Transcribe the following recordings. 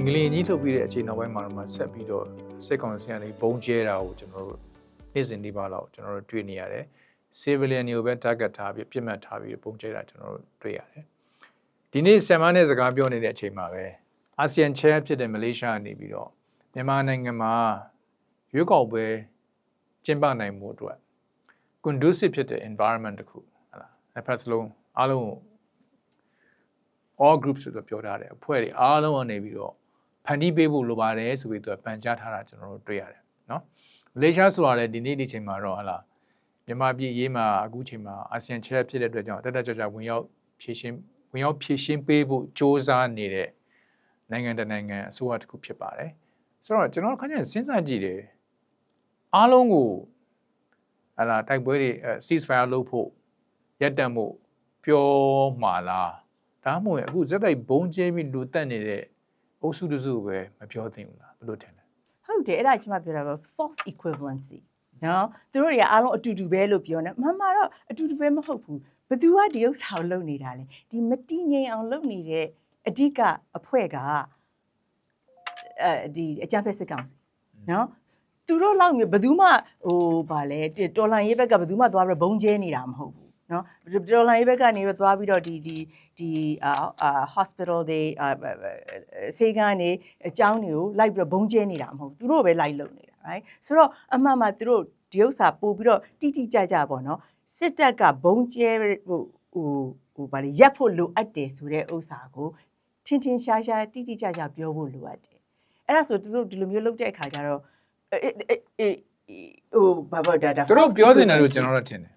အင်္ဂလိပ်ကြီးထုတ်ပြီးတဲ့အချိန်နောက်ပိုင်းမှာတော့မှဆက်ပြီးတော့စစ်ကောင်စီကနေဘုံကျဲတာကိုကျွန်တော်တို့နေ့စဉ်ဒီပါလောက်ကျွန်တော်တို့တွေ့နေရတယ် civilian တွေကိုပဲ target ထားပြီးပြစ်မှတ်ထားပြီးဘုံကျဲတာကျွန်တော်တို့တွေ့ရတယ်ဒီနေ့ဆယ်မနဲ့စကားပြောနေတဲ့အချိန်မှာပဲအာဆီယံ chair ဖြစ်တဲ့မလေးရှားကနေပြီးတော့မြန်မာနိုင်ငံမှာရွေးကောက်ပွဲကျင်းပနိုင်မှုအတွက် conducive ဖြစ်တဲ့ environment တစ်ခုဟလာတစ်ဖက်စလုံးအားလုံးကို all groups ဆိုတော့ပြောထားတယ်အဖွဲ့တွေအားလုံးကနေပြီးတော့ ဖန်တီးပေးဖို့လိုပါတယ်ဆိုပြီးသူကပန်ကြားထားတာကျွန်တော်တို့တွေ့ရတယ်နော်မလေးရှားဆိုတာလည်းဒီနေ့ဒီချိန်မှာတော့ဟလာမြန်မာပြည်ရေးမှာအခုချိန်မှာအာဆီယံချက်ဖြစ်တဲ့အတွက်ကြောင့်တက်တက်ကြွကြွဝင်ရောက်ဖြည့်ရှင်းဝင်ရောက်ဖြည့်ရှင်းပေးဖို့စ조사နေတဲ့နိုင်ငံတနိုင်ငံအစိုးရတစ်ခုဖြစ်ပါတယ်ဆိုတော့ကျွန်တော်ခဏစဉ်းစားကြည့်တယ်အားလုံးကိုဟလာတိုက်ပွဲတွေ ceasefire လုပ်ဖို့ရပ်တန့်ဖို့ပြောမှာလားဒါမှမဟုတ်အခုဇက်တိုက်ဘုံကျဲပြီးလူတက်နေတဲ့ အုပ်စုတစုပဲမပြောသင့်ဘူးလားဘယ်လိုထင်လဲဟုတ်တယ်အဲ့ဒါကျွန်မပြောတာက false equivalency နော်သူတို့တွေကအားလုံးအတူတူပဲလို့ပြောနေမှန်မှာတော့အတူတူပဲမဟုတ်ဘူးဘသူကဒီဥစ္စာကိုလုပ်နေတာလဲဒီမတိငိမ်အောင်လုပ်နေတဲ့အဓိကအဖွဲ့ကအဲဒီအကြမ်းဖက်စစ်ကောင်စီနော်သူတို့လောက်မျိုးဘယ်သူမှဟိုဗာလဲတော်လန်ရေးဘက်ကဘယ်သူမှသွားပြီးဘုံကျဲနေတာမဟုတ်ဘူး နော်တော်လန်ရေးဘက်ကနေတော့သွားပြီးတော့ဒီဒီဒီအာအာ hospital တွေအာဆေးကန်းနေအကြောင်းတွေကိုလိုက်ပြီးတော့ဘုံကျဲနေတာမဟုတ်ဘူးသူတို့ပဲလိုက်လုပ်နေတာ right ဆိုတော့အမှန်မှသူတို့ဒီဥစ္စာပို့ပြီးတော့တိတိကျကျပေါ့နော်စစ်တပ်ကဘုံကျဲဟိုဟိုဟိုဗာလေရက်ဖို့လိုအပ်တယ်ဆိုတဲ့ဥစ္စာကိုထင်ထင်ရှားရှားတိတိကျကျပြောဖို့လိုအပ်တယ်အဲ့ဒါဆိုသူတို့ဒီလိုမျိုးလုပ်တဲ့အခါကျတော့အေးအေးအေးဟိုဘာဘာဒါဒါသူတို့ပြောနေတာလို့ကျွန်တော်တို့ထင်တယ်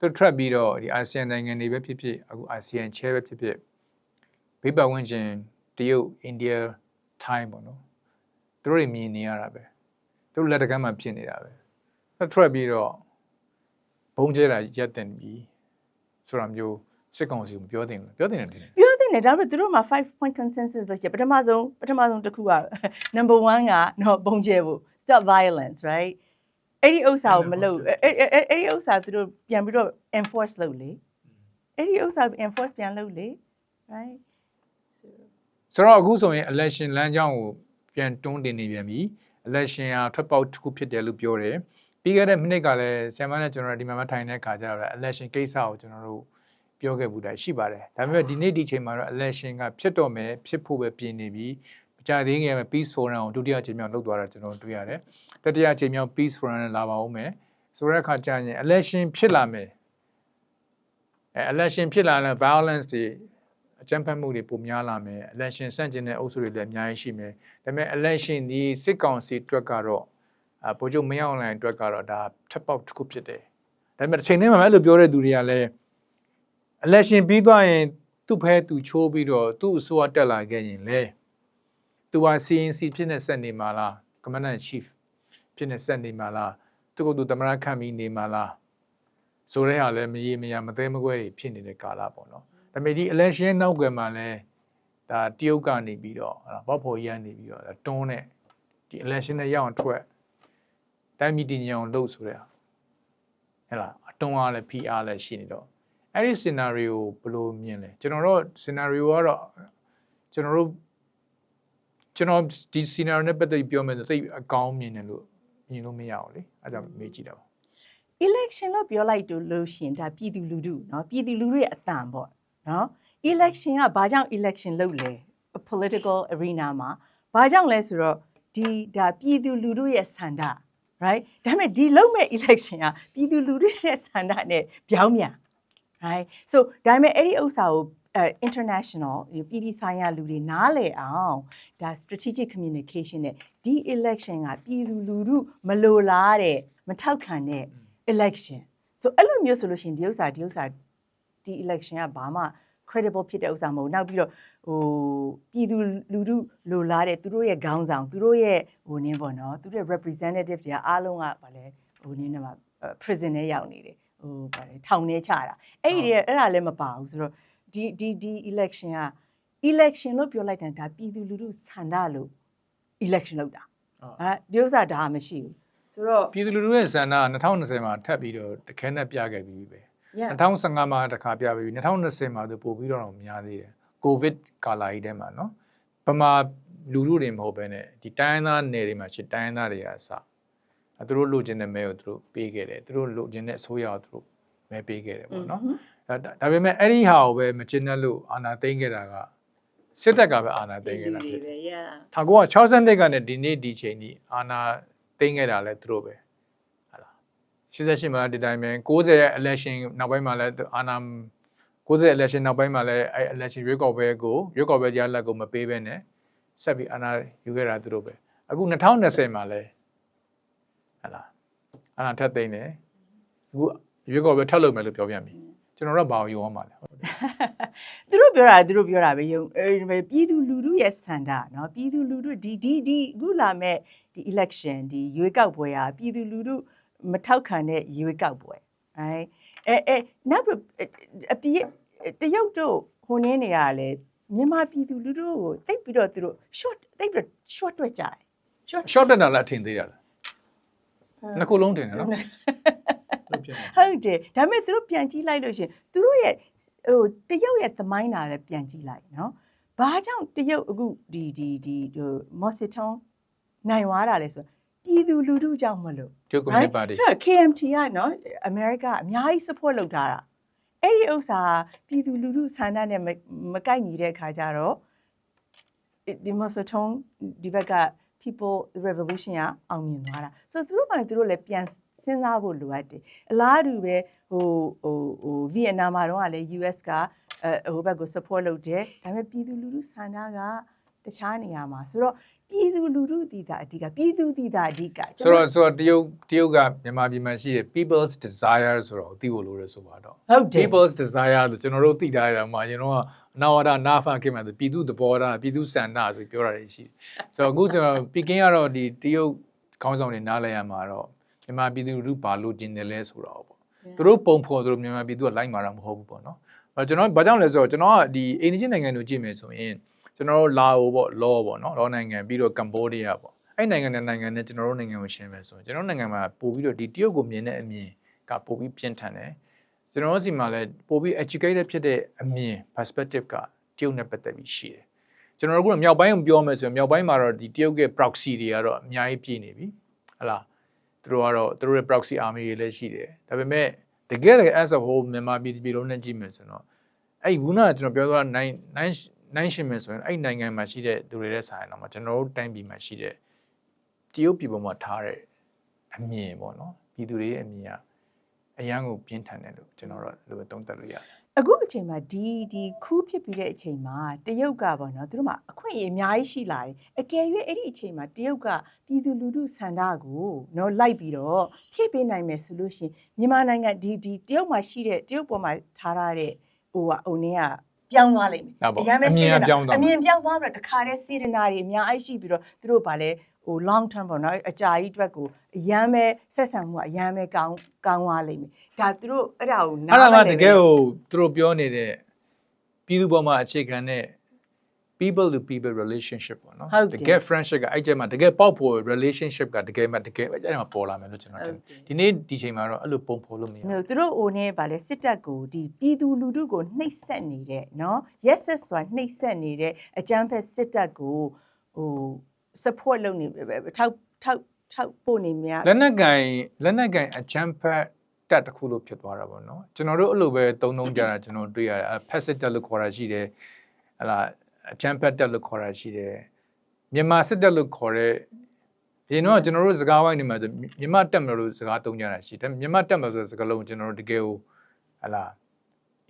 သူထွက်ပြီးတော့ဒီအာဆီယံနိုင်ငံတွေပဲဖြစ်ဖြစ်အခုအာဆီယံ chair ပဲဖြစ်ဖြစ်ဘေးပတ်ဝန်းကျင်တရုတ်အိန္ဒိယထိုင်းပေါ့နော်သူတို့တွေမြင်နေရတာပဲသူတို့လက်တကမ်းမှာဖြစ်နေတာပဲသူထွက်ပြီးတော့ဘုံကျဲတာရက်တင်ပြီးဆိုတာမျိုးစစ်ကောင်စီကိုပြောတင်လို့ပြောတင်တယ်တင်တယ်ပြောတဲ့နေဒါပေမဲ့သူတို့မှာ5 point consensus ဆိုချက်ပထမဆုံးပထမဆုံးတစ်ခုက number 1ကနော်ပုံကျဲဖို့ stop violence right အဲ့ဒီဥစ္စာကိုမလုပ်အဲ့အဲ့အဲ့အဲ့ဒီဥစ္စာသူတို့ပြန်ပြီးတော့ enforce လုပ်လေအဲ့ဒီဥစ္စာ enforce ပြန်လုပ်လေ right ဆိုတော့အခုဆိုရင် election လမ်းကြောင်းကိုပြန်တွန်းတင်နေပြန်ပြီ election ဟာထွက်ပေါက်တစ်ခုဖြစ်တယ်လို့ပြောတယ်ပြီးခဲ့တဲ့မိနစ်ကလည်းဆမ်မနဲ့ကျွန်တော်တို့ဒီမှာမထိုင်တဲ့ခါကျတော့ election ကိစ္စကိုကျွန်တော်တို့ပြောခဲ့ဘူးတာရှိပါတယ်ဒါပေမဲ့ဒီနေ့ဒီချိန်မှာတော့ election ကဖြစ်တော့မယ်ဖြစ်ဖို့ပဲပြင်နေပြီမကြသေးခင်မှာ peace forum ကိုဒုတိယချိန်မြောက်လုပ်သွားတာကျွန်တော်တွေ့ရတယ် တတိယချိန်မြောက် peace forum နဲ့လာပါဦးမယ်ဆိုတဲ့အခါကျရင် election ဖြစ်လာမယ်အဲ election ဖြစ်လာရင် violence တွေအကြမ်းဖက်မှုတွေပိုများလာမယ် election ဆန့်ကျင်တဲ့အုပ်စုတွေလည်းအများကြီးရှိမယ်ဒါပေမဲ့ election ဒီစစ်ကောင်စီအတွက်ကတော့အပိုချုပ်မင်းအောင်လှိုင်အတွက်ကတော့ဒါထပ်ပေါက်တစ်ခုဖြစ်တယ်ဒါပေမဲ့တစ်ချိန်တည်းမှာလည်းအဲ့လိုပြောတဲ့သူတွေကလည်း election ပြီးသွားရင်သူ့ဖဲသူချိုးပြီးတော့သူ့အစိုးရတက်လာခဲ့ရင်လေသူက CNC ဖြစ်နေဆက်နေမှာလား Commander in Chief ဖြစ်နေဆက်နေမှာလားသူကသူသမရခန့်ပြီးနေမှာလားဆိုတဲ့ဟာလည်းမရေမရမသေးမကွဲတွေဖြစ်နေတဲ့ကာလပေါ့နော်ဒါပေမဲ့ဒီ election နောက်ကွယ်မှာလည်းဒါတရုတ်ကနေပြီးတော့ဟာဘောက်ဖော်ကြီးကနေပြီးတော့ဒါတွန်းတဲ့ဒီ election နဲ့ရအောင်ထွက်တိုင်းပြည်တည်ငြိမ်အောင်လုပ်ဆိုတဲ့ဟာဟဲ့လားအတွန်းအားလည်း PR လည်းရှိနေတော့အဲ့ဒီ scenario ကိုဘယ်လိုမြင်လဲကျွန်တော်တို့ scenario ကတော့ကျွန်တော်တို့ကျွန်တော်ဒီ scenario နဲ့ပတ်သက်ပြီးပြောမယ်ဆိုသိပ်အကောင်းမြင်တယ်လို့ မြင်လို့မရဘူးလေအဲဒါကြောင့်မေးကြည့်တာပါ election လို့ပြောလိုက်လို့လို့ရှရင်ဒါပြည်သူလူထုเนาะပြည်သူလူထုရဲ့အတန်ပေါ့เนาะ election ကဘာကြောင့် election လုပ်လဲ political arena မှာဘာကြောင့်လဲဆိုတော့ဒီဒါပြည်သူလူထုရဲ့ဆန္ဒ right ဒါပေမဲ့ဒီလုံးမဲ့ election ကပြည်သူလူထုရဲ့ဆန္ဒနဲ့ပြောင်းပြန် right so ဒါပေမဲ့အဲ့ဒီဥစ္စာကို အဲ international ပြည်ပြည်ဆိုင်ရာလူတွေနားလည်အောင်ဒါ strategic communication နဲ့ဒီ election ကပြည်သူလူထုမလိုလားတဲ့မထောက်ခံတဲ့ election so အဲ့လိုမျိုးဆိုလို့ရှိရင်ဒီဥစ္စာဒီဥစ္စာဒီ election ကဘာမှ credible ဖြစ်တဲ့ဥစ္စာမဟုတ်ဘူးနောက်ပြီးတော့ဟိုပြည်သူလူထုလိုလားတဲ့သူတို့ရဲ့ခေါင်းဆောင်သူတို့ရဲ့ဟိုနင်းပေါ့နော်သူတို့ရဲ့ representative တွေကအားလုံးကဗာလဲဟိုနင်းတော့ prison ထဲရောက်နေတယ်ဟိုဗာလဲထောင်ထဲချတာအဲ့ဒီတွေအဲ့ဒါလည်းမပါဘူးဆိုတော့ ဒီဒီဒီ election က election လို့ပြောလိုက်တယ်ဒါပြည်သူလူထုဆန္ဒလို့ election လုပ်တာအဲဒီဥစ္စာဒါမရှိဘူးဆိုတော့ပြည်သူလူထုရဲ့ဆန္ဒက2020မှာထပ်ပြီးတော့တခဲနဲ့ပြခဲ့ပြီးပဲ yeah 2015မှာတစ်ခါပြပြီး2020မှာသူပို့ပြီးတော့များသေးတယ်ကိုဗစ်ကာလကြီးထဲမှာနော်ဗမာလူလူတွေမဟုတ်ဘဲနဲ့ဒီတိုင်းရင်းသားနယ်တွေမှာရှိတိုင်းရင်းသားတွေကအစအဲသူတို့လိုချင်တဲ့မဲကိုသူတို့ပေးခဲ့တယ်သူတို့လိုချင်တဲ့အစိုးရကိုသူတို့မဲပေးခဲ့တယ်ပေါ့နော် ဒါဒါဒါပေမဲ့အဲ့ဒီဟာကိုပဲမချင်တဲ့လို့အာဏာသိမ်းခဲ့တာကစစ်တပ်ကပဲအာဏာသိမ်းခဲ့တာဖြစ်တယ် yeah 1962ကနေဒီနေ့ဒီချိန်ကြီးအာနာသိမ်းခဲ့တာလဲသူတို့ပဲဟာလား88မှာဒီတိုင်းပဲ90ရဲ့ election နောက်ပိုင်းမှာလဲအာနာ90 election နောက်ပိုင်းမှာလဲအဲ election ရွေးကောက်ပွဲကိုရွေးကောက်ပွဲကြားလက်ကိုမပေးဘဲနဲ့ဆက်ပြီးအာနာယူခဲ့တာသူတို့ပဲအခု2020မှာလဲဟာလားအာနာထပ်သိမ်းတယ်အခုရွေးကောက်ပွဲထပ်လုပ်မယ်လို့ပြောပြပြီ ကျွန်တော်တို့ကဘာကိုယူအောင်ပါလဲဟုတ်တယ် သူတို့ပြောတာသူတို့ပြောတာပဲယုံအဲပြည်သူလူထုရဲ့ဆန္ဒเนาะပြည်သူလူထုဒီဒီဒီအခုလာမဲ့ဒီ election ဒီရွေးကောက်ပွဲอ่ะပြည်သူလူထုမထောက်ခံတဲ့ရွေးကောက်ပွဲ right အဲအဲနောက်ပြီးအပြည့်တရုတ်တို့ဟိုနင်းနေရလဲမြန်မာပြည်သူလူထုကိုတိတ်ပြီးတော့သူတို့ short တိတ်ပြီးတော့ short တွက်ကြတယ် short short တက်တာလည်းအထင်သေးတာလားနှစ်ခုလုံးတင်တယ်နော် ဟုတ်ဖြစ်မှာဟုတ်တယ်ဒါပေမဲ့သူတို့ပြန်ကြည့်လိုက်လို့ရှရင်သူတို့ရဲ့ဟိုတရုတ်ရဲ့သမိုင်းတာလည်းပြန်ကြည့်လိုက်နော်ဘာကြောင့်တရုတ်အခုဒီဒီဒီဟိုမော်စစ်ထုံးနိုင်သွားတာလဲဆိုတော့ပြည်သူလူထုကြောင့်မလို့ကျုပ်ကွန်မြူနတီပါတီအဲ့ KMT ကနော်အမေရိကအများကြီး support လုပ်ထားတာအဲ့ဒီဥစ္စာပြည်သူလူထုဆန္ဒနဲ့မမကိုက်ညီတဲ့အခါကျတော့ဒီမော်စစ်ထုံးဒီဘက်က people revolution ကအောင်မြင်သွားတာဆိုတော့သူတို့ကလည်းသူတို့လည်းပြန် စဉ်းစားဖို့လိုအပ်တယ်အလားတူပဲဟိုဟိုဟိုဗီယက်နမ်မှာတော့ကလည်း US ကအဲဟိုဘက်ကို support လုပ်တယ်ဒါပေမဲ့ပြည်သူလူထုဆန္ဒကတခြားနေရာမှာဆိုတော့ပြည်သူလူထုတည်တာအဓိကပြည်သူတည်တာအဓိကဆိုတော့ဆိုတော့တရုတ်တရုတ်ကမြန်မာပြည်မှာရှိတဲ့ people's desire ဆိုတော့သိဖို့လိုတယ်ဆိုပါတော့ဟုတ်တယ် people's desire ဆိုကျွန်တော်တို့သိထားရတာမှာကျွန်တော်ကအနာဝဒနာဖန်ခင်မှာဆိုပြည်သူသဘောထားပြည်သူစန္ဒဆိုပြောတာတွေရှိတယ်ဆိုတော့အခုကျွန်တော်ပီကင်းကတော့ဒီတရုတ်ခေါင်းဆောင်တွေနားလည်ရမှာတော့ မြန်မာပြည်သူလူထုဘာလို့ကျင်တယ်လဲဆိုတော့ပေါ့သူတို့ပုံဖော်သူတို့မြန်မာပြည်သူကလိုက်မှာတော့မဟုတ်ဘူးပေါ့နော်အဲကျွန်တော်ဘာကြောင့်လဲဆိုတော့ကျွန်တော်ကဒီအိန္ဒိယနိုင်ငံကိုကြည့်မယ်ဆိုရင်ကျွန်တော်တို့လာအိုပေါ့လောပေါ့နော်လောနိုင်ငံပြီးတော့ကမ်ဘောဒီးယားပေါ့အဲ့နိုင်ငံနဲ့နိုင်ငံနဲ့ကျွန်တော်တို့နိုင်ငံကိုရှင်းမယ်ဆိုရင်ကျွန်တော်နိုင်ငံမှာပို့ပြီးတော့ဒီတရုတ်ကိုမြင်တဲ့အမြင်ကပို့ပြီးပြင်းထန်တယ်ကျွန်တော်တို့စီမှာလည်းပို့ပြီး educated ဖြစ်တဲ့အမြင် perspective ကတရုတ်နဲ့ပတ်သက်ပြီးရှိတယ်ကျွန်တော်တို့ကမြောက်ပိုင်းကိုပြောမယ်ဆိုရင်မြောက်ပိုင်းမှာတော့ဒီတရုတ်ရဲ့ proxy တွေကတော့အများကြီးပြည့်နေပြီဟလား သူတို့ကတော့သူတို့ရဲ့ proxy army တွေလည်းရှိတယ်ဒါပေမဲ့တကယ်လည်း as a whole မြန်မာပြည်ပြည်လုံးနဲ့ကြည့်မယ်ဆိုတော့အဲ့ဒီဘူးနာကျွန်တော်ပြောသွားနိုင်နိုင်နိုင်ရှင်မယ်ဆိုရင်အဲ့ဒီနိုင်ငံမှာရှိတဲ့သူတွေရဲ့ဆိုင်တော့မှာကျွန်တော်တို့တိုင်းပြည်မှာရှိတဲ့တရုတ်ပြည်ပေါ်မှာထားတဲ့အမြင်ပေါ့နော်ပြည်သူတွေရဲ့အမြင်ကအရန်ကိုပြင်းထန်တယ်လို့ကျွန်တော်တို့လိုပဲသုံးသပ်လို့ရတယ် အခုအချိန်မှာဒီဒီခူးဖြစ်ပြီးတဲ့အချိန်မှာတရုတ်ကပေါ့နော်သူတို့မှာအခွင့်အရေးအများကြီးရှိလာတယ်အကယ်၍အဲ့ဒီအချိန်မှာတရုတ်ကပြည်သူလူထုဆန္ဒကိုနော်လိုက်ပြီးတော့ဖြည့်ပေးနိုင်မယ်ဆိုလို့ရှိရင်မြန်မာနိုင်ငံဒီဒီတရုတ်မှာရှိတဲ့တရုတ်ပေါ်မှာထားရတဲ့ဟိုဟာဟိုနည်းကပြောင်းသွားလိမ့်မယ်ဒါပေါ့ရမ်းပဲအမြင်ကပြောင်းသွားမှာအမြင်ပြောင်းသွားပြီးတော့တခါတည်းစေတနာတွေအများကြီးရှိပြီးတော့သူတို့ဗာလဲဟို long term ပေါ့နော်အကြာကြီးအတွက်ကိုအရမ်းပဲဆက်ဆံမှုကအရမ်းပဲကောင်းကောင်းသွားလိမ့်မယ်ဒါသူတို့အဲ့ဒါကိုနားအဲ့ဒါမမှလည်တဘူးကယ်ကိုသူတို့ပြောနေတဲ့ပြည်သူပေါ်မှာအခြေခံတဲ့ people to people relationship ပေါ့နော်ဟုတ်တယ်တကယ် friendship ကအဲ့ကျက်မှာတကယ်ပေါက်ဖို့ relationship ကတကယ်မှတကယ်အဲ့ကျက်မှာပေါ်လာမယ်လို့ကျွန်တော်ထင်တယ်ဒီနေ့ဒီချိန်မှာတော့အဲ့လိုပုံဖော်လို့မရဘူးမျိုးသူတို့ဟိုနေပါလေစစ်တပ်ကိုဒီပြည်သူလူထုကိုနှိပ်စက်နေတဲ့နော်ရက်ဆက်စွာနှိပ်စက်နေတဲ့အကြမ်းဖက်စစ်တပ်ကိုဟို support လုပ်နေထောက်ထောက်ထောက်ပို့နေများ လက်နက်ကင်လက်နက်ကင်အချမ်းဖက်တက်တစ်ခုလို့ဖြစ်သွားတာပေါ့နော်ကျွန်တော်တို့အဲ့လိုပဲတုံတုံကြတာကျွန်တော်တွေ့ရတယ်ဖက်စစ်တက်လို့ခေါ်တာရှိတယ်ဟလာအချမ်းဖက်တက်လို့ခေါ်တာရှိတယ်မြန်မာစစ်တက်လို့ခေါ်တဲ့ဒီတော့ကျွန်တော်တို့စကားဝိုင်းနေမှာဆိုမြန်မာတက်မလို့စကားတုံးကြတာရှိတယ်မြန်မာတက်မလို့ဆိုတဲ့စကားလုံးကျွန်တော်တို့တကယ်ကိုဟလာ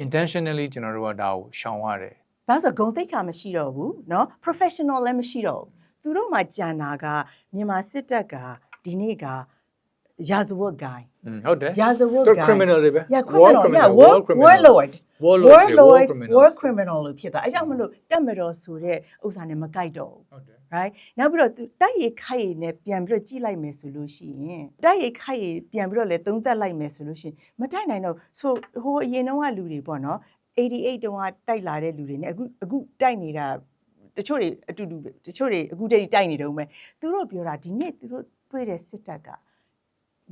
intentionally ကျွန်တော်တို့ကဒါကိုရှောင်ရတယ် ဘာလို့ဆိုဂုံတိတ်ခါမရှိတော့ဘူးเนาะ professional လည်းမရှိတော့ဘူး သူတို့မှကြံတာကမြန်မာစစ်တပ်ကဒီနေ့ကရာဇဝတ်ဂိုင်း อืมဟုတ်တယ် ရာဇဝတ် သူ ဂိုင်း criminal တွေပဲ yeah criminal yeah war warlord warlord war warlord criminal war criminal လို့ဖြစ်သွားအဲကြောင့်မလို့တက်မတော်ဆိုတဲ့ဥစ္စာနဲ့မကိုက်တော့ဘူး ဟုတ်တယ် right နောက်ပြီးတော့သူတိုက်ရိုက်ခိုက်ရည်နဲ့ပြန်ပြီးတော့ကြည့်လိုက်မယ်ဆိုလို့ရှိရင်တိုက်ရိုက်ခိုက်ရည်ပြန်ပြီးတော့လည်းသုံးသပ်လိုက်မယ်ဆိုလို့ရှိရင်မတိုက်နိုင်တော့ဆိုဟိုအရင်တုန်းကလူတွေပေါ့နော်88တုန်းကတိုက်လာတဲ့လူတွေ ਨੇ အခုအခုတိုက်နေတာ တချို့တွေအတူတူပဲတချို့တွေအခုတည်းတိုက်နေတုန်းပဲသူတို့ပြောတာဒီနေ့သူတို့တွေ့တဲ့စစ်တပ်က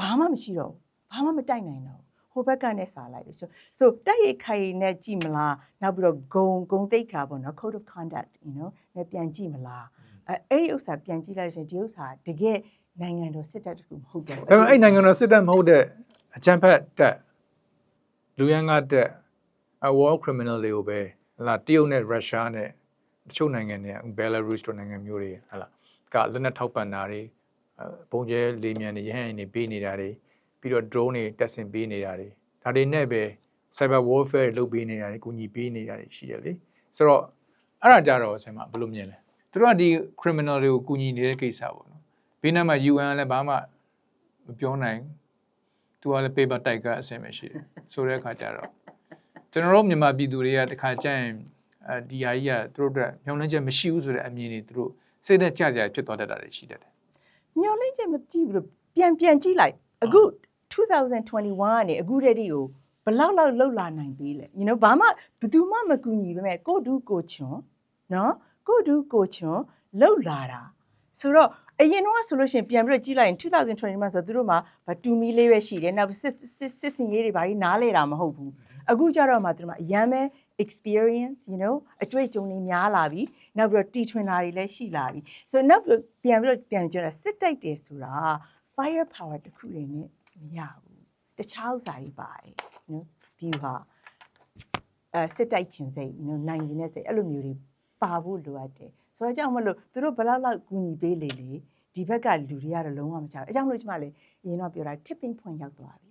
ဘာမှမရှိတော့ဘူးဘာမှမတိုက်နိုင်တော့ဘူးဟိုဘက်ကနဲ့စားလိုက်လို့ဆိုဆိုတိုက်ရိုက်ခိုက်ရည်နဲ့ကြည့်မလားနောက်ပြီးတော့ဂုံဂုံတိတ်ခါပေါ့နော် code of conduct you know နဲ့ပြန်ကြည့်မလားအဲအဲ့ဒီဥစ္စာပြန်ကြည့်လိုက်လို့ရှရင်ဒီဥစ္စာတကယ်နိုင်ငံတော်စစ်တပ်တစ်ခုမဟုတ်တော့ဘူးဒါပေမဲ့အဲ့နိုင်ငံတော်စစ်တပ်မဟုတ်တဲ့အကြမ်းဖက်တပ်လူရန်ကတပ်အ war criminal တွေကိုပဲဟလာတရုတ်နဲ့ရုရှားနဲ့ တချို့နိုင်ငံတွေကဘယ်လာရုစ်တို့နိုင်ငံမျိုးတွေဟလာကလက်နက်ထောက်ပံ့တာတွေအဲပုံကျဲလေမြန်တွေရဟန်းတွေပေးနေတာတွေပြီးတော့ drone တွေတက်ဆင်ပေးနေတာတွေဒါတွေနဲ့ပဲ cyber warfare လုပ်ပေးနေတာတွေကူညီပေးနေတာတွေရှိရလေဆိုတော့အဲ့ဒါကြတော့ဆင်မဘယ်လိုမြင်လဲသူတို့ကဒီ criminal တွေကိုကူညီနေတဲ့ကိစ္စပေါ့နော်ဘေးနားမှာ UN ကလည်းဘာမှမပြောနိုင်ဘူးသူကလည်း paper တိုက်ကအဆင်မရှိတယ်ဆိုတဲ့အခါကျတော့ကျွန်တော်တို့မြန်မာပြည်သူတွေကတခါကျရင်အဲ ဒီဟာကြီးကသူတို့အတွက်မျောလင်းချက်မရှိဘူးဆိုတဲ့အမြင်တွေသူတို့စိတ်သက်ကြကြဖြစ်သွားတတ်တာတွေရှိတတ်တယ်မျောလင့်ချက်မကြည့်ဘူးလို့ပြန်ပြန်ကြည့်လိုက်အခု2021ကနေအခုတည်းဒီကိုဘယ်လောက်လောက်လှုပ်လာနိုင်သေးလဲ you know ဘာမှဘယ်သူမှမကူညီပဲမဲ့ကိုဒူးကိုချွန်နော်ကိုဒူးကိုချွန်လှုပ်လာတာဆိုတော့အရင်တော့ဆိုလို့ရှိရင်ပြန်ပြီးတော့ကြည့်လိုက်ရင်2020မှာဆိုသူတို့မှာဗတူမီလေးပဲရှိတယ်နောက်စစ်စစ်စစ်စင်ရေးတွေဘာကြီးနားလဲတာမဟုတ်ဘူးအခုကြတော့မှသူတို့မှာအရန်ပဲ experience you know အတွေ့အကြုံတွေများလာပြီနောက်ပြီးတော့တီထွင်တာတွေလည်းရှိလာပြီဆိုတော့နောက်ပြီးတော့ပြန်ပြီးတော့ပြန်ကြတာစစ်တိုက်တယ်ဆိုတာ fire power တစ်ခုတည်းနဲ့မရဘူးတခြားဥစ္စာတွေပါတယ် you know view ဟာအဲစစ်တိုက်ခြင်းစိတ် you know နိုင်ခြင်းနဲ့စိတ်အဲ့လိုမျိုးတွေပါဖို့လိုအပ်တယ်ဆိုတော့အကြောင်းမလို့သူတို့ဘယ်လောက်လောက်ကူညီပေးလေလေဒီဘက်ကလူတွေကတော့လုံးဝမချဘူးအကြောင်းမလို့ကျမလည်းအရင်တော့ပြောတာ tipping point ရောက်သွားပြီ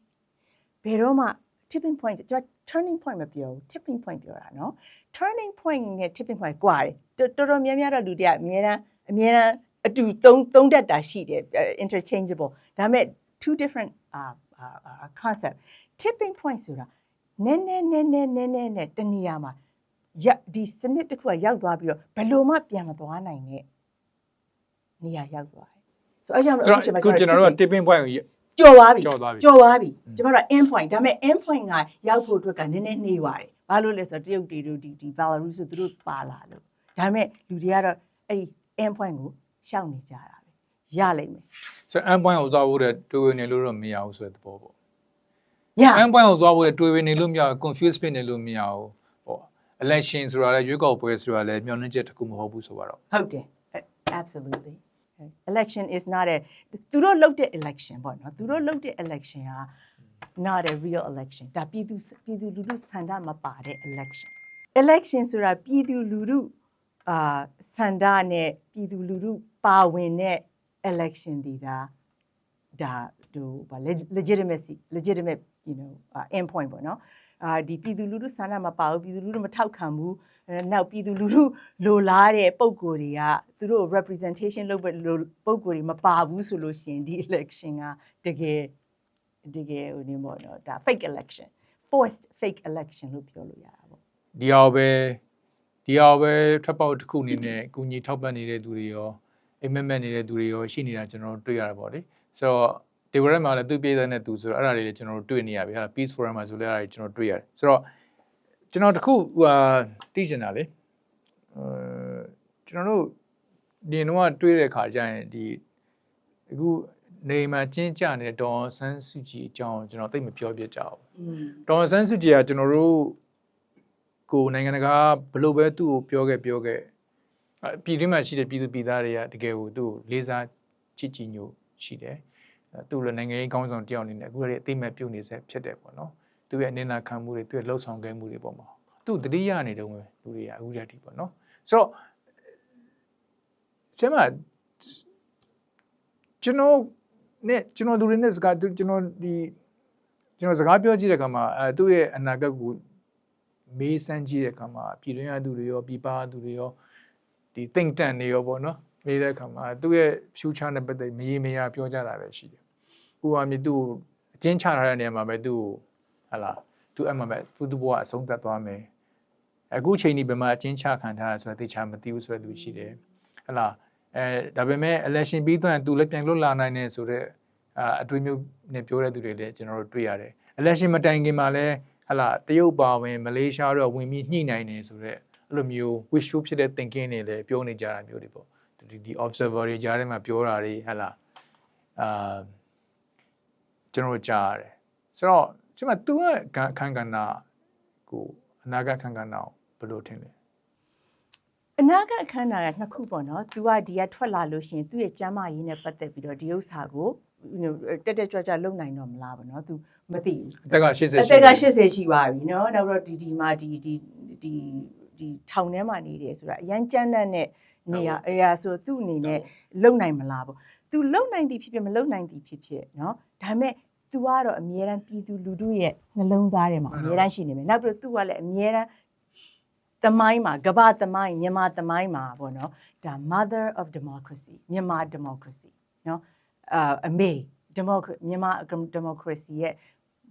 ဘယ်တော့မှ tipping point ကျွန်တော် turning point မပြောဘူး tipping point ပြောတာနော် turning point နဲ့ tipping point ကွာတယ်တော်တော်များများတော့လူတွေကအများအားအများအားအတူသုံးသုံးတတ်တာရှိတယ် interchangeable ဒါပေမဲ့ two different uh, uh, concept tipping point ဆိုတာနည်းနည်းနည်းနည်းနည်းနည်းနဲ့တနေရာမှာရဒီစနစ်တစ်ခုကရောက်သွားပြီးတော့ဘယ်လိုမှပြန်မသွားနိုင်တဲ့နေရာရောက်သွားတယ်ဆိုတော့အကြောင်းအခုကျွန်တော်တို့က tipping point ကို ကြော်သွားပြီကြော်သွားပြီကြော်သွားပြီကျမတို့က end point ဒါပေမဲ့ end point ကရောက်ဖို့အတွက်ကနည်းနည်းနှေးသွားတယ်ဘာလို့လဲဆိုတော့တရုတ်တွေတို့ဒီဒီ Belarus တို့သူတို့ပါလာလို့ဒါပေမဲ့လူတွေကတော့အဲ့ဒီ end point ကိုရှောက်နေကြတာပဲရလိမ့်မယ်ဆိုတော့ end point ကိုသွားဖို့တဲ့တွေးဝေနေလို့တော့မရဘူးဆိုတဲ့သဘောပေါ့ရ end point ကိုသွားဖို့တဲ့တွေးဝေနေလို့မရဘူး confuse ဖြစ်နေလို့မရဘူးဟော election ဆိုတာလည်းရွေးကောက်ပွဲဆိုတာလည်းမျှော်လင့်ချက်တစ်ခုမဟုတ်ဘူးဆိုတော့ဟုတ်တယ် absolutely election is not a သူတို့လုပ်တဲ့ election ပေါ့နော်သူတို့လုပ်တဲ့ election ဟာ not a real election ဒါပြည်သူပြည်သူလူထုဆန္ဒမပါတဲ့ election election ဆိုတာပြည်သူလူထုအာဆန္ဒနဲ့ပြည်သူလူထုပါဝင်တဲ့ election ဒီဒါဒါဒိုဗာ legitimacy legitimate you know uh, end point ပေါ့နော် အာဒီပြည်သူလူထုဆန္ဒမပါဘူးပြည်သူလူထုမထောက်ခံဘူးအဲနောက်ပြည်သူလူထုလိုလားတဲ့ပုံကိုယ်တွေကသူတို့ representation လုပ်တဲ့လိုပုံကိုယ်တွေမပါဘူးဆိုလို့ရှိရင်ဒီ election ကတကယ်တကယ်ဟိုနေပေါ့နော်ဒါ fake election forced fake election လို့ပြောလို့ရတာပေါ့ဒီအောင်ပဲဒီအောင်ပဲထွက်ပေါက်တစ်ခုအနေနဲ့အကူညီထောက်ပံ့နေတဲ့သူတွေရောအိမ်မက်မက်နေတဲ့သူတွေရောရှိနေတာကျွန်တော်တို့တွေ့ရတာပေါ့လေဆိုတော့ ဒီဝရက်မှာလည်းသူပြည်တဲ့နဲ့သူဆိုတော့အဲ့ဒါတွေလည်းကျွန်တော်တို့တွေ့နေရပြီဟာ peace forum မှာဆိုလည်းအဲ့ဒါတွေကျွန်တော်တွေ့ရတယ်ဆိုတော့ကျွန်တော်တခုဟိုသိချင်တာလေအဲကျွန်တော်တို့ဒီတော့တွေ့တဲ့ခါကျရင်ဒီအခုနေမှာကျင်းကြနေတဲ့ဒေါ်ဆန်းစုကြည်အကြောင်းကျွန်တော်သိမပြောပြကြဘူးอืมဒေါ်ဆန်းစုကြည်ကကျွန်တော်တို့ကိုနိုင်ငံတကာဘလို့ပဲသူ့ကိုပြောခဲ့ပြောခဲ့အဲ့ပြည်တွင်းမှာရှိတဲ့ပြည်သူပြည်သားတွေကတကယ်ကိုသူ့ကိုလေးစားချစ်ကြည်ညို့ရှိတယ်အဲ့ သူ့လည်းနိုင်ငံရေးကောင်းဆောင်တယောက်အနေနဲ့အခုလည်းအသိမဲ့ပြုတ်နေဆက်ဖြစ်တယ်ပေါ့နော်သူ့ရဲ့အနေနာခံမှုတွေသူ့ရဲ့လှုပ်ဆောင်ခဲ့မှုတွေပေါ့မှာသူ့တတိယနေတုန်းပဲလူတွေကအခုတည်းဒီပေါ့နော်ဆိုတော့ဆင်မကျွန်တော်နဲ့ကျွန်တော်လူတွေနဲ့စကားကျွန်တော်ဒီကျွန်တော်စကားပြောကြည့်တဲ့အခါမှာအဲသူ့ရဲ့အနာဂတ်ကိုမေးစမ်းကြည့်တဲ့အခါမှာပြည်တွင်းရသူတွေရောပြည်ပသူတွေရောဒီ think tank တွေရောပေါ့နော်မေးတဲ့အခါမှာသူ့ရဲ့ future နဲ့ပတ်သက်မရေမရာပြောကြတာပဲရှိတယ်။ ကိုကမြေသူ့ကိုအကျဉ်းချထားတဲ့နေရာမှာပဲသူ့ကိုဟလာသူ့အမှပဲသူ့သူ့ဘဝအဆုံးသတ်သွားမယ်။အခုချိန်ဒီဘယ်မှာအကျဉ်းချခံထားရဆိုတော့သိချာမသိဘူးဆိုတဲ့သူရှိတယ်။ဟလာအဲဒါပေမဲ့ election ပြီးတော့သူလည်းပြန်လွတ်လာနိုင်တယ်ဆိုတော့အာအတွေးမျိုးနဲ့ပြောတဲ့သူတွေလည်းကျွန်တော်တို့တွေ့ရတယ်။ election မတိုင်ခင်မှာလည်းဟလာတရုတ်ပါဝင်မလေးရှားတော့ဝင်ပြီးညှိနိုင်တယ်ဆိုတော့အဲ့လိုမျိုး wishful ဖြစ်တဲ့ thinking တွေလည်းပြောနေကြတာမျိုးတွေပေါ့ဒီဒီ observer တွေကြားထဲမှာပြောတာတွေဟလာအာ ကျွန်တော်တို့ကြားရတယ်ဆိုတော့ကျွန်မ तू ရဲ့အခန်းကဏ္ဍကိုအနာဂတ်အခန်းကဏ္ဍကိုဘယ်လိုထင်လဲ အ အနာဂတ်အခမ်းအနားကနှစ်ခုပေါ့နော်။ तू ကဒီကထွက်လာလို့ရှရင်သူ့ရဲ့ကျမ်းမာရေးနဲ့ပတ်သက်ပြီးတော့ဒီဥစ္စာကို you know တက်တက်ကြွကြွလုပ်နိုင်တော့မလားပေါ့နော်။ तू မသိဘူး အသက်က80 ။အသက်က80ရှိပါပြီနော်။နောက်တော့ဒီဒီမှာဒီဒီဒီဒီထောင်ထဲမှာနေတယ်ဆိုတာအရန်ကြမ်းတမ်းတဲ့နေရာအရာဆိုသူ့အနေနဲ့လုံနိုင်မလားပေါ့။ သူလုံနိုင်သည်ဖြစ်ဖြစ်မလုံနိုင်သည်ဖြစ်ဖြစ်เนาะဒါပေမဲ့ तू ကတော့အမြဲတမ်းပြည်သူလူထုရဲ့နှလုံးသားထဲမှာအမြဲတမ်းရှိနေမယ်နောက်ပြီးတော့ तू ကလည်းအမြဲတမ်းသမိုင်းမှာကမ္ဘာသမိုင်းမြန်မာသမိုင်းမှာပေါ့နော်ဒါ mother of democracy မြန်မာ democracy เนาะအာအမေ democracy မြန်မာ democracy ရဲ့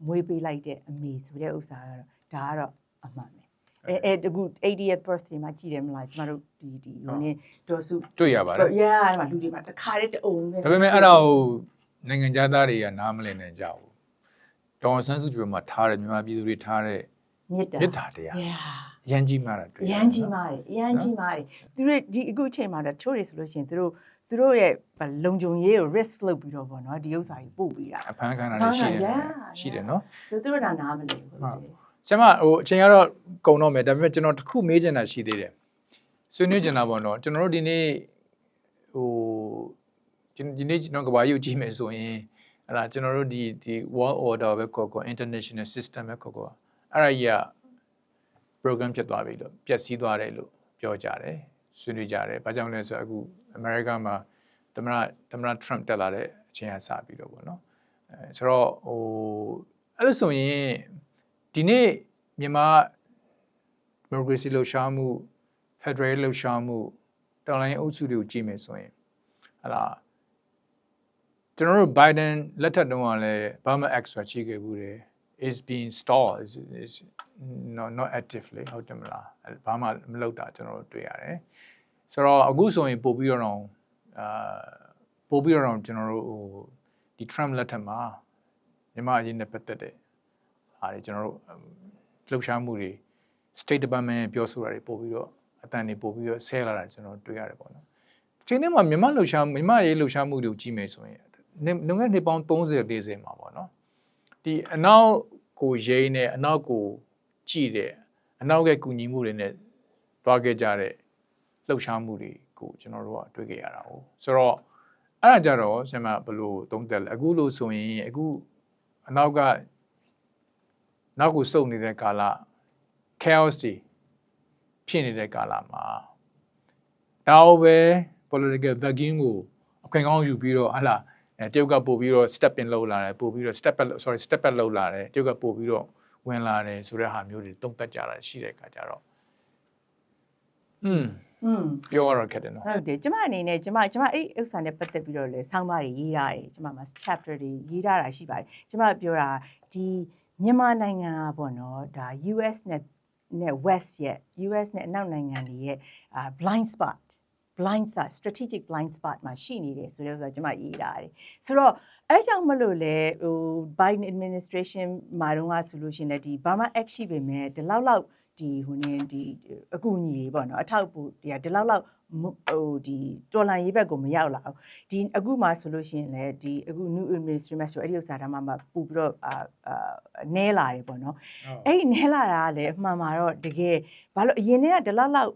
မွေးပေးလိုက်တဲ့အမေဆိုတဲ့ဥစ္စာကတော့ဒါကတော့အမှန်ပဲ အဲအဲတကူ 80th birthday မှာကြည်တယ်မလားကျမတို့ဒီဒီဟိုနေဒေါ်စုတွေ့ရပါတယ်ရရမှာလူတွေမှာတခါတည်းတအုံပဲဒါပေမဲ့အဲ့ဒါကိုနိုင်ငံသားတွေကနားမလည်နိုင်ကြဘူးဒေါ်အောင်ဆန်းစုကြည်မှာထားတဲ့မြန်မာပြည်သူတွေထားတဲ့မေတ္တာမေတ္တာတရား yeah ရမ်းကြီးမှတာတွေ့အရန်ကြီးမားတယ်အရန်ကြီးမားတယ်သူတို့ဒီအခုအချိန်မှာတော့ချိုးတွေဆိုလို့ရှိရင်သူတို့သူတို့ရဲ့လုံခြုံရေးကို risk လုပ်ပြီးတော့ပေါ့နော်ဒီဥစ္စာကြီးပို့ပေးတာအဖမ်းခံတာတွေရှိတယ် yeah ရှိတယ်နော်သူတို့ကနားမလည်ဘူး ဟုတ်ဆရာမဟိုအချိန်ကတော့ကုံတော့မယ်ဒါပေမဲ့ကျွန်တော်တစ်ခုမေးချင်တာရှိသေးတယ်ဆွေးနွေးချင်တာပေါ့နော်ကျွန်တော်တို့ဒီနေ့ဟိုဒီဒီနေ့ကျွန်တော်ကဘာကြီးကိုကြည့်မယ်ဆိုရင်အဲ့ဒါကျွန်တော်တို့ဒီဒီ world order ပဲခေါ်ခေါ် international system ပဲခေါ်ခေါ်အဲ့ဒါကြီးက program ဖြစ်သွားပြီလို့ပျက်စီးသွားတယ်လို့ပြောကြတယ်ဆွေးနွေးကြတယ်ဘာကြောင့်လဲဆိုတော့အခု America မှာသမ္မတသမ္မတ Trump တက်လာတဲ့အချိန်ကစပြီးတော့ပေါ့နော်အဲဆိုတော့ဟိုအဲ့လိုဆိုရင် ဒီနေ့မြန်မာဒီမိုကရေစီလှုပ်ရှားမှု Federal လှုပ်ရှားမှုတော်လိုင်းအုပ်စုတွေကိုကြည့်မယ်ဆိုရင်ဟလာကျွန်တော်တို့ Biden လက်ထက်တုန်းကလည်း Burma Act ဆိုတာရှိခဲ့ဘူးတယ် is being stalled is is not not actively ဟုတ်တယ်မလားအဲ့ဘာမှမလုပ်တာကျွန်တော်တို့တွေ့ရတယ်ဆိုတော့အခုဆိုရင်ပို့ပြီးတော့တော့အာပို့ပြီးတော့တော့ကျွန်တော်တို့ဟိုဒီ Trump လက်ထက်မှာမြန်မာအရေးနဲ့ပတ်သက်တဲ့ အားတွေကျွန်တော်တို့လှုပ်ရှားမှုတွေ State Department ပြောဆိုတာတွေပို့ပြီးတော့အတန်တွေပို့ပြီးတော့ဆဲလာတာကျွန်တော်တွေ့ရတယ်ပေါ့နော်။ချိန်ထဲမှာမြန်မာလှုပ်ရှားမြန်မာရေးလှုပ်ရှားမှုတွေကိုကြည့်မယ်ဆိုရင်လုံငယ်နှစ်ပေါင်း30 40မှာပေါ့နော်။ဒီအနောက်ကိုရိမ့်နဲ့အနောက်ကိုကြည့်တဲ့အနောက်ကကူညီမှုတွေနဲ့တွားခဲ့ကြတဲ့လှုပ်ရှားမှုတွေကိုကျွန်တော်တို့ကတွေ့ခဲ့ရတာ哦ဆိုတော့အဲ့ဒါကြတော့ဆင်မဘယ်လိုသုံးသပ်လဲအခုလို့ဆိုရင်အခုအနောက်က နောက်ကိုစုပ်နေတဲ့ကာလ chaos တွေဖြစ်နေတဲ့ကာလမှာဒါဟုတ်ပဲ political vacuum ကိုအခွင့်ကောင်းယူပြီးတော့ဟလာအဲတရုတ်ကပို့ပြီးတော့ step in လုပ်လာတယ်ပို့ပြီးတော့ step back sorry step back လုပ်လာတယ်တရုတ်ကပို့ပြီးတော့ဝင်လာတယ်ဆိုတဲ့ဟာမျိုးတွေတုံ့တက်ကြတာရှိတဲ့အခါကျတော့อืม อืม ပြောရတော့ခက်တယ်နော် ဟုတ်တယ်ကျမအနေနဲ့ကျမကျမအဲ့ဥစ္စာနဲ့ပတ်သက်ပြီးတော့လေဆောင်းပါးတွေရေးရတယ်ကျမမှာ chapter တွေရေးထားတာရှိပါတယ်ကျမပြောတာဒီ မြန်မာနိုင်ငံကပေါ့နော်ဒါ US နဲ့နဲ့ West ရဲ့ US နဲ့အနောက်နိုင်ငံတွေရဲ့အာ blind spot blind spot strategic blind spot မှာရှိနေတယ်ဆိုတော့ဆိုတော့ကျမရေးတာတယ်ဆိုတော့အဲကြောင့်မလို့လေဟို Biden administration မှာတော့ကဆိုလို့ရှိရင်လည်းဒီ Burma Act ရှိပေမဲ့ဒီလောက်လောက်ဒီဟိုနေဒီအကူအညီတွေပေါ့နော်အထောက်အပံ့တွေကဒီလောက်လောက်မ ဟိုဒီတော်လန်ရေးဘက်ကိုမရောက်လာဘူးဒီအခုမှဆိုလို့ရှိရင်လည်းဒီအခု new administration မှာဆိုအဲ့ဒီဥစ္စာဒါမှမပူပြီးတော့အာအာနဲလာတယ်ပေါ့နော်အဲ့ဒီနဲလာတာကလည်းအမှန်မှာတော့တကယ်ဘာလို့အရင်တည်းကဒီလောက်လောက်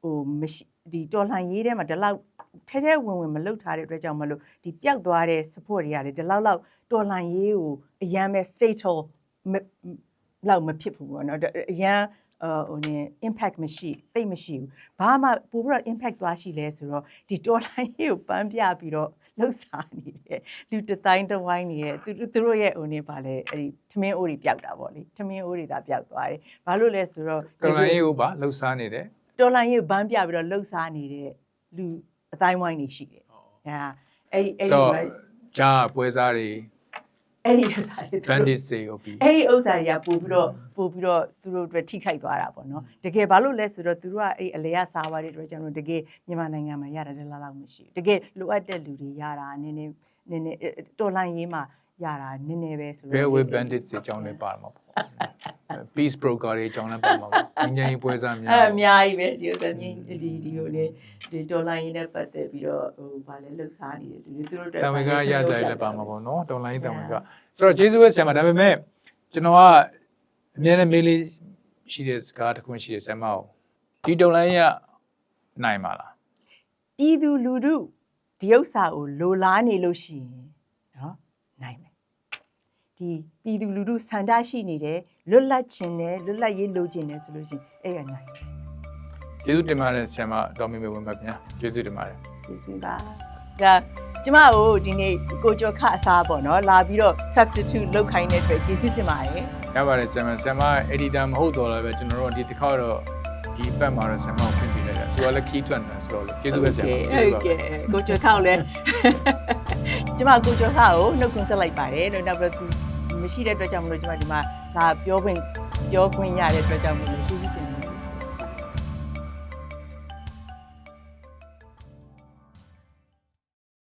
ဟိုမရှိဒီတော်လှန်ရေးထဲမှာဒီလောက်ထဲထဲဝင်ဝင်မလုပ်ထားတဲ့အတွက်ကြောင့်မလို့ဒီပျောက်သွားတဲ့ support တွေကလည်းဒီလောက်လောက်တော်လှန်ရေးကိုအရန်ပဲ fatal မလောက်မဖြစ်ဘူးပေါ့နော်ဒါအရန်အာ ဟိုနေ impact မရှိသိပ်မရှိဘူးဘာမှပို့ပြီးတော့ impact သွားရှိလဲဆိုတော့ဒီတော်လှန်ရေးကိုပန်းပြပြီးတော့လှုပ်ရှားနေတဲ့လူတစ်တိုင်းတစ်ဝိုင်းနေတဲ့သူသူတို့ရဲ့ဟိုနေပါလေအဲ့ဒီထမင်းအိုးတွေပျောက်တာပေါ့လေထမင်းအိုးတွေသာပျောက်သွားတယ်ဘာလို့လဲဆိုတော့ကလိုင်းရေးကိုပါလှုပ်ရှားနေတယ်တော်လိုင်းရေးကိုဘန်းပြပြီးတော့လှုပ်ရှားနေတဲ့လူအတိုင်းဝိုင်းတွေရှိတယ်အဲအဲ့ဒီအဲ့ဆိုဒီတော့ဂျာပွဲစားတွေ အဲ့ဒီဥစ္စာတွေသူတို့ bandit တွေဟုတ်ပြီအဲ့ဒီဥစ္စာတွေကပို့ပြီးတော့ပို့ပြီးတော့သူတို့အတွက်ထိခိုက်သွားတာပေါ့နော်တကယ်ဘာလို့လဲဆိုတော့သူတို့ကအဲ့အလေရစားဝါးတွေအတွက်ကျွန်တော်တကယ်မြန်မာနိုင်ငံမှာရတာလည်းလောက်လောက်မရှိဘူးတကယ်လိုအပ်တဲ့လူတွေရတာနည်းနည်းနည်းနည်းတော်လိုင်းရေးမှာ ရတာနည်းနည်းပဲဆိုတော့ Railway bandits တွေအကြောင်းလည်းပါမှာပေါ့ peace broker တွေအကြောင်းလည်းပါမှာပေါ့ငြိမ်းချမ်းရေးပွဲစားများအဲ့အများကြီးပဲဒီဥစ္စာမြင်ဒီဒီဟိုလေဒီတော်လိုင်းရေးနဲ့ပတ်သက်ပြီးတော့ဟိုဗာလဲလှုပ်ရှားနေတယ်သူတို့သူတို့အတွက်တံဝင်ကရစားလည်းပါမှာပေါ့နော်တော်လိုင်းတံဝင်ကဆိုတော့ကျေးဇူးပဲဆရာမဒါပေမဲ့ကျွန်တော်ကအများနဲ့မေးလေးရှိတဲ့စကားတစ်ခုရှိတယ်ဆရာမအောင်ဒီတော်လိုင်းရနိုင်ပါလားပြည်သူလူထုဒီဥစ္စာကိုလိုလားနေလို့ရှိရင် နော်နိုင်မယ်ဒီပြည်သူလူထုဆန္ဒရှိနေတယ်လွတ်လပ်ခြင်းနဲ့လွတ်လပ်ရေးလိုချင်တယ်ဆိုလို့ရှိရင်အဲ့ရနိုင်တယ်ကျေးဇူးတင်ပါတယ်ဆရာမဒေါ်မီမေဝင်ပါခင်ဗျာကျေးဇူးတင်ပါတယ်ကျေးဇူးပါဒါကျမကိုဒီနေ့ကိုကျော်ခအစားပေါ့နော်လာပြီးတော့ substitute လုပ်ခိုင်းတဲ့အတွက်ကျေးဇူးတင်ပါတယ်ရပါတယ်ဆရာမဆရာမ editor မဟုတ်တော့လည်းပဲကျွန်တော်တို့ဒီတစ်ခါတော့ဒီဘက်မှာတော့ဆရာမကိုပြင်ပြလိုက်တာသူကလည်း key ထွက်တယ်ဆိုတော့ကျေးဇူးပဲဆရာမဟုတ်ကဲ့ကိုကျော်ခကိုလည်း ကျမကိုကျော်ခကိုနှုတ်ခွန်းဆက်လိုက်ပါတယ်လို့နောက်ပြီးတော့သူမရှိတဲ့အတွက်ကြောင့်မလို့ကျမဒီမှာဒါပြောခွင့်ပြောခွင့်ရတဲ့အတွက်ကြောင့်မလို့